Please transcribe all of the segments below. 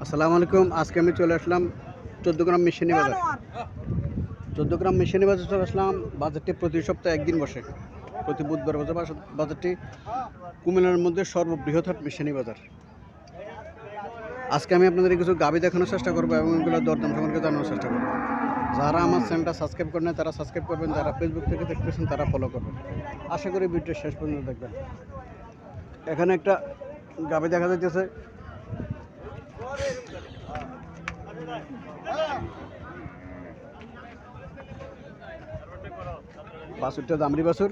আসসালামু আলাইকুম। আজকে আমি চলে আসলাম চোদ্দ গ্রাম মিশনি বাজার। চোদ্দ গ্রাম মিশনি বাজার চলে আসলাম। বাজারটি প্রতি সপ্তাহে একদিন বসে। প্রতি বুধবার বসে বাস- বাজারটি কুমিল্লার মধ্যে সর্ববৃহৎ মিশনি বাজার। আজকে আমি আপনাদের কিছু গাবি দেখানোর চেষ্টা করব এবং এগুলো দরদাম সম্পর্কে জানানোর চেষ্টা করব। যারা আমার চ্যানেলটা সাবস্ক্রাইব করেন তারা সাবস্ক্রাইব করবেন। যারা ফেসবুক থেকে দেখতেছেন তারা ফলো করবেন। আশা করি ভিডিও শেষ পর্যন্ত দেখবেন। এখানে একটা গাবি দেখা যাইতেছে। বাছুরটা দামরি বাসুর।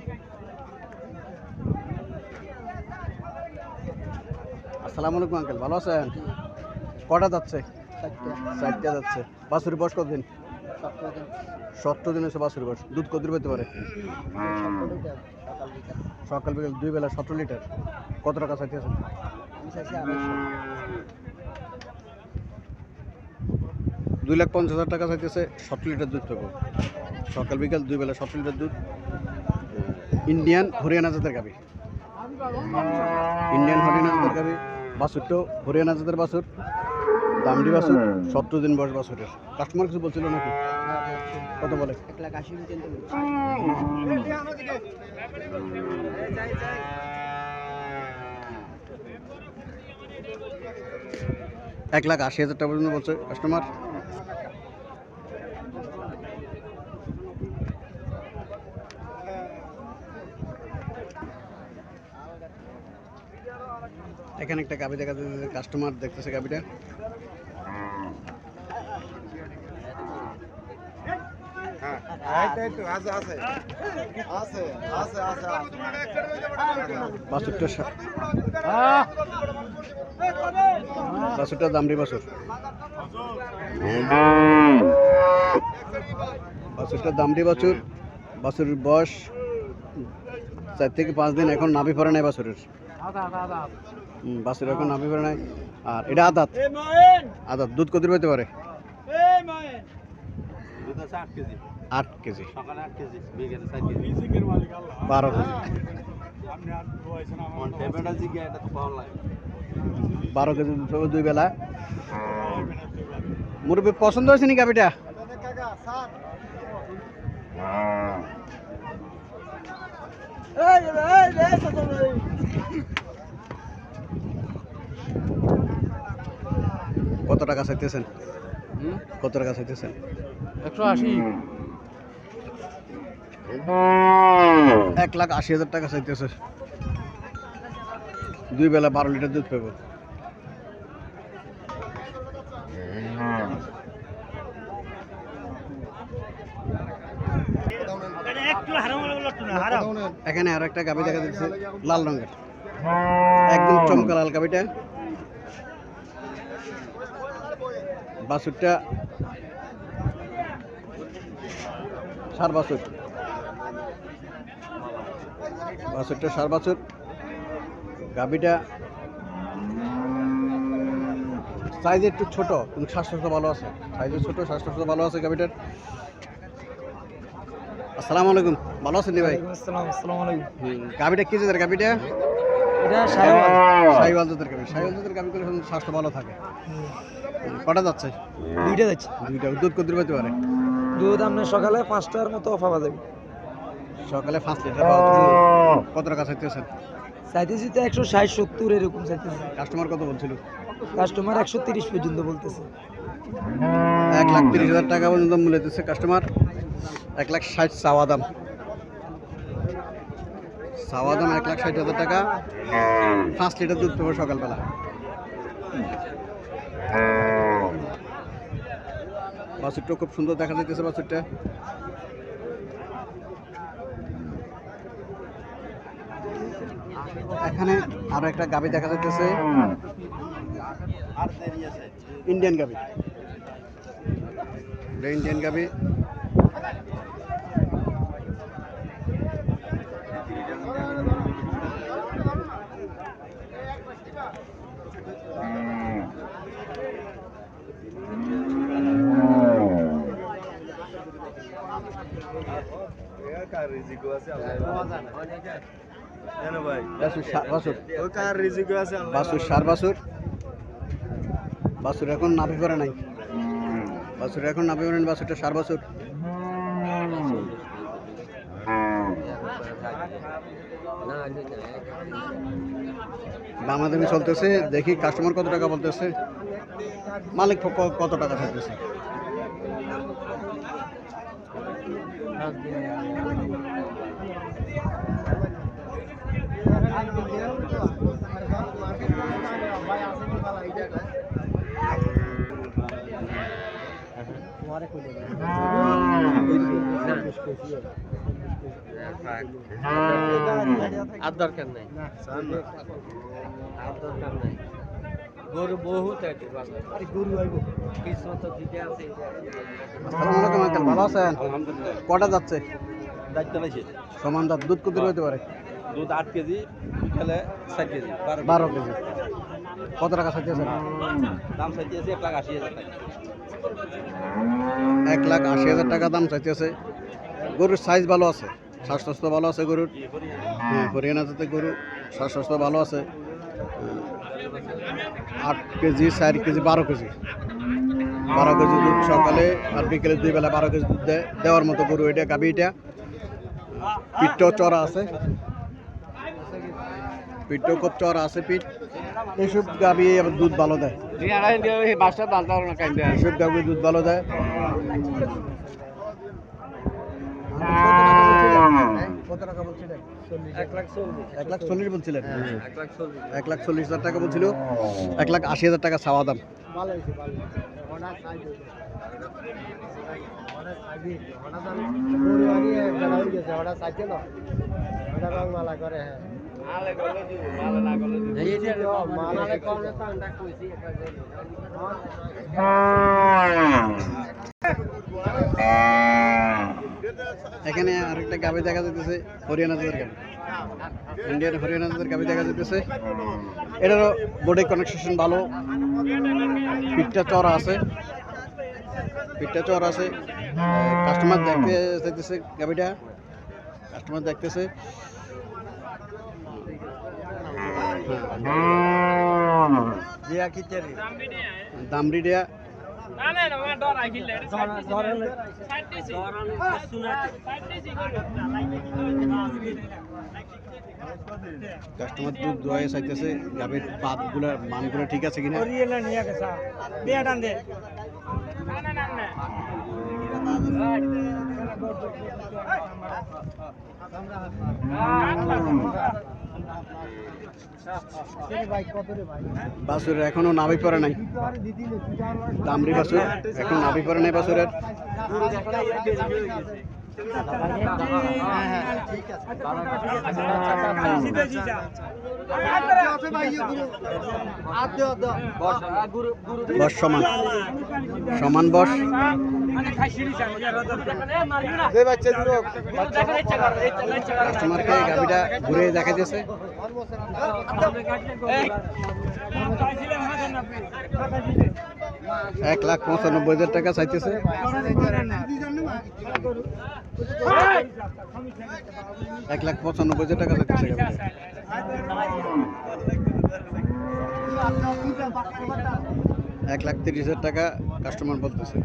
আসসালামু আলাইকুম, আঙ্কেল। ভালো আছেন? কটা যাচ্ছে? চারটা যাচ্ছে। বাছুরি বয়স কতদিন? সত্তর দিন হচ্ছে বাছুরি বয়স। দুধ কত পেতে পারে? সকাল বিকেল। দুই বেলা সতেরো লিটার। কত টাকা চাইতে আছে দুই লাখ পঞ্চাশ হাজার টাকা চাইতেছে সতেরো লিটার দুধ পাবো। সকাল, বিকাল দুই বেলা সতেরো লিটার দুধ। ইন্ডিয়ান হরিয়ানা জাতের গাবি ইন্ডিয়ান হরিয়ানা জাতের গাবি বাছুরটাও হরিয়ানা জাতের বাছুর, দামডি বাছুর, সত্তর দিন বয়স বাছুরের। কাস্টমার কিছু বলছিল নাকি? কত বলে? এক লাখ আশি হাজার টাকা পর্যন্ত বলছে কাস্টমার এখানে একটা গাবি দেখা যাচ্ছে কাস্টমার দেখতেছে গাবিটা বাছুরটা সা- বাছুরটা দামড়ি বাছুর বয়স চার থেকে পাঁচ দিন, এখন নাভি পড়ে নাই বাছুরের বাছুর এখন নাভি পড়ে নাই আর এটা আদাত আদাত দুধ কত পেতে পারে আট কেজি বারো কেজি বারো কেজি দুই বেলা মুরব্বী পছন্দ হয়েছে নি গাবিটা কত টাকা চাইতেছেন? কত টাকা চাইতেছেন? একশো আশি। এক লাখ আশি হাজার টাকা চাইতেছে। দুই বেলা বারো লিটার দুধ পাবো। এখানে আর একটা গাবি দেখা যাচ্ছে লাল রঙের। একদম চমকা লাল গাবিটা। বাছুরটা সার বাছুর বাছুরটা সার বাছুর গাবিটা সাইজ একটু ছোট কিন্তু স্বাস্থ্য ভালো আছে। সাইজে ছোট স্বাস্থ্য ভালো আছে গাবিটার আসসালামু আলাইকুম। ভালো আছেন ভাই? আসসালাম আসসালামু আলাইকুম। গাবিটা কি জাতের গাবিটা এটা সাহেব সাইওয়াল জাতের গাবি সাইওয়াল জাতের গাবি করে স্বাস্থ্য ভালো থাকে। কটা যাচ্ছে? দুইটা যাচ্ছে। দুইটা দুধ কত পেতে পারে দুধ আপনার সকালে পাঁচটার মতো পাওয়া যাবে। সকালে পাঁচ লিটার পাওয়া কত টাকা চাইতেছেন? চাইতেছি তো একশো ষাট সত্তর এরকম চাইতেছি। কাস্টমার কত বলছিল? কাস্টমার একশো তিরিশ পর্যন্ত বলতেছে। এক লাখ তিরিশ হাজার টাকা পর্যন্ত মূল্য দিচ্ছে কাস্টমার। এক লাখ ষাট চাওয়া দাম। চাওয়া দাম এক লাখ ষাট হাজার টাকা। পাঁচ লিটার দুধ পাবো সকালবেলা। বাছুরটা খুব সুন্দর দেখা যাইতেছে বাছুরটা। এখানে আরও একটা গাবি দেখা যাইতেছে। ইন্ডিয়ান গাবি ইন্ডিয়ান গাবি বাছুর সা- বাছুর। বাছুর সার বাছুর। বাছুর এখন নাভি পরে নাই। বাছুর এখন নাভি পরে নাই বাছুরটা সার বাছুর। দামাদামি চলতেছে দেখি কাস্টমার কত টাকা বলতেছে। মালিক ক- কত টাকা চাইতেছে আর দরকার নাই। আর দরকার নাই। গরু বহুত আছে। বাজারে গরু আইব কিসমত দিতে আছে। আসসালামু আলাইকুম আঙ্কেল ভালো আছেন? কটা যাচ্ছে? দায়িত্ব নাইছে সমান দাঁত দুধ কত হতে পারে? দুধ আট কেজি বিকালে ষাট কেজি বারো কেজি। কত টাকা চাইতেছেন দাম চাইতে আছে এক লাখ আশি হাজার টাকা। এক লাখ আশি হাজার টাকা দাম চাইতেছে গরুর সাইজ ভালো আছে স্বাস্থ্য ভালো আছে গরুর। হ্যাঁ হরিয়ানা জাতের গরু শ্বাসকষ্ট ভালো আছে। আট কেজি চার কেজি বারো কেজি। বারো কেজি দুধ সকালে আর বিকেলে দুই বেলা বারো কেজি দুধ দেয় দেওয়ার মতো গরু এটা গাবি এটা। পিঠটাও চড়া আছে। পিঠটাও খুব চড়া আছে পিঠ এইসব গাবি আবার দুধ ভালো দেয় এইসব গাবি দুধ ভালো দেয় এক লাখ চল্লিশ হাজার টাকা বলছিল এক লাখ আশি হাজার টাকা চাওয়া দাম ভালো এখানে আরেকটা গাবি দেখা যাইতেছে, হরিয়ানা গাবি ইন্ডিয়ান হরিয়ানা গাবি দেখা যাইতেছে। এটারও বডি কানেকশন ভালো। পিঠটা চড়া আছে। পিঠটা চড়া আছে। কাস্টমার দেখতে চাইতেছে গাবিটা কাস্টমার দেখতেছে। দামড়ি দেয়া কাস্টমার দুধ দোয়াই চাইতেছে গাবির পাতগুলা মানগুলো ঠিক আছে কিনা? ভাই কত রে ভাই বাছুর এখনও নাবি পরে নাই। দামড়ি বাসুর এখন নাবি পরে নাই বাছুরের। বস সমান। সমান বস। কাস্টমারকে গাবিটা ঘুরে দেখাইতেছে এক লাখ পঁচানব্বই হাজার টাকা চাইতেছে। এক লাখ পঁচানব্বই হাজার টাকা চাইতেছে এক লাখ তিরিশ হাজার টাকা কাস্টমার বলতেছে।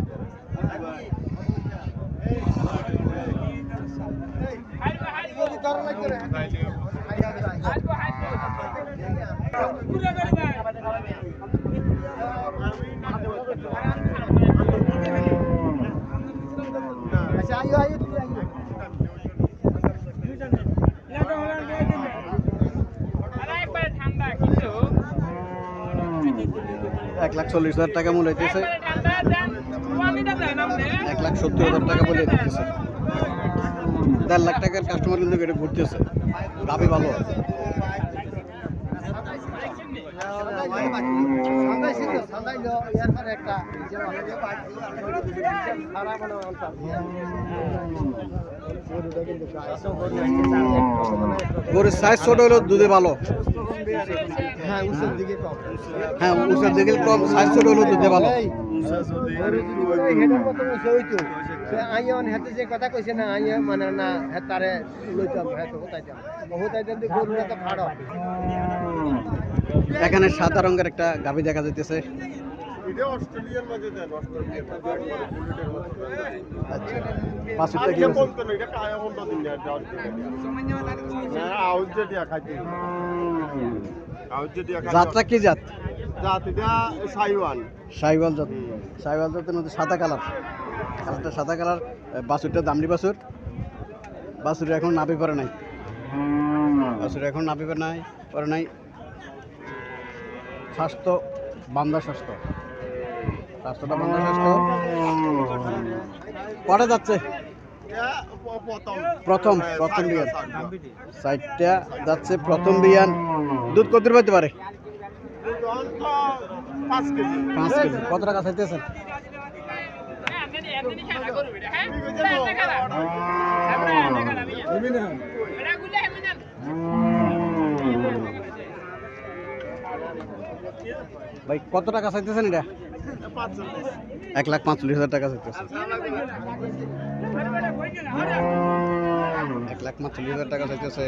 এক লাখ চল্লিশ হাজার টাকা মূল্য হইতেছে এক লাখ সত্তর হাজার টাকা বলে দিতেছে। দেড় লাখ টাকার কাস্টমার কিন্তু এটা ঘুরতেছে। গাবি ভালো। গরুর সাইজ ছোট হলেও দুধে ভালো। হ্যাঁ উসের দিকে কম। হ্যাঁ উঁচুর দিকে কম সাইজ ছোট হলেও দুধে ভালো। আইয়ন হেতে যে কথা কইছে না আইয়া মানে না হেতারে লইতাম হেতে হতাইতাম হতাইতাম যে গরুটা তো ফাড়ো এখানে সাদা রঙের একটা গাভী দেখা যাইতেছে। আচ্ছা। কি জাত? সাইওয়াল। জাত। সাইওয়াল জাতের মধ্যে সাদা কালার। কালারটা সাদা কালার বাছুরটা দামড়ি বাছুর। বাছুর এখন নাভি পরে নাই। বাছুর এখন নাভি পরে নাই পরে নাই। স্বাস্থ্য বান্ধা স্বাস্থ্য। স্বাস্থ্যটা বান্ধা স্বাস্থ্য। কটা যাচ্ছে? প্রথম প্রথম হ্যাঁ, বিয়ান। সাইডটা যাচ্ছে প্রথম বিয়ান। দুধ কত পাইতে পারে? পাঁচ কেজি। কত টাকা চাইতেছেন? ভাই, কত টাকা চাইতেছেন এটা? এক লাখ পাঁচচল্লিশ হাজার টাকা চাইতেছে। এক লাখ পাঁচচল্লিশ হাজার টাকা চাইতেছে।